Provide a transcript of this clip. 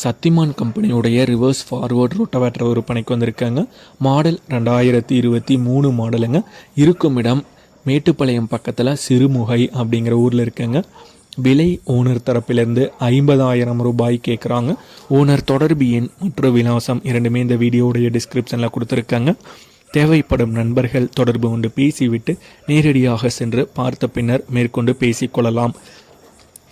சத்திமான் கம்பெனியுடைய reverse forward rotavator விற்பனைக்கு வந்திருக்காங்க. மாடல் ரெண்டாயிரத்தி இருபத்தி மூணு மாடலுங்க. இருக்கும் இடம் மேட்டுப்பாளையம் பக்கத்தில் சிறுமுகை அப்படிங்கிற ஊரில் இருக்குங்க. விலை ஓனர் தரப்பிலிருந்து ஐம்பதாயிரம் ரூபாய் கேட்குறாங்க ஓனர் தொடர்பு எண் மற்றும் விலாசம் இரண்டுமே இந்த வீடியோடைய டிஸ்கிரிப்ஷனில் கொடுத்துருக்காங்க. தேவைப்படும் நண்பர்கள் தொடர்பு கொண்டு பேசிவிட்டு நேரடியாக சென்று பார்த்த பின்னர் மேற்கொண்டு பேசிக்கொள்ளலாம்.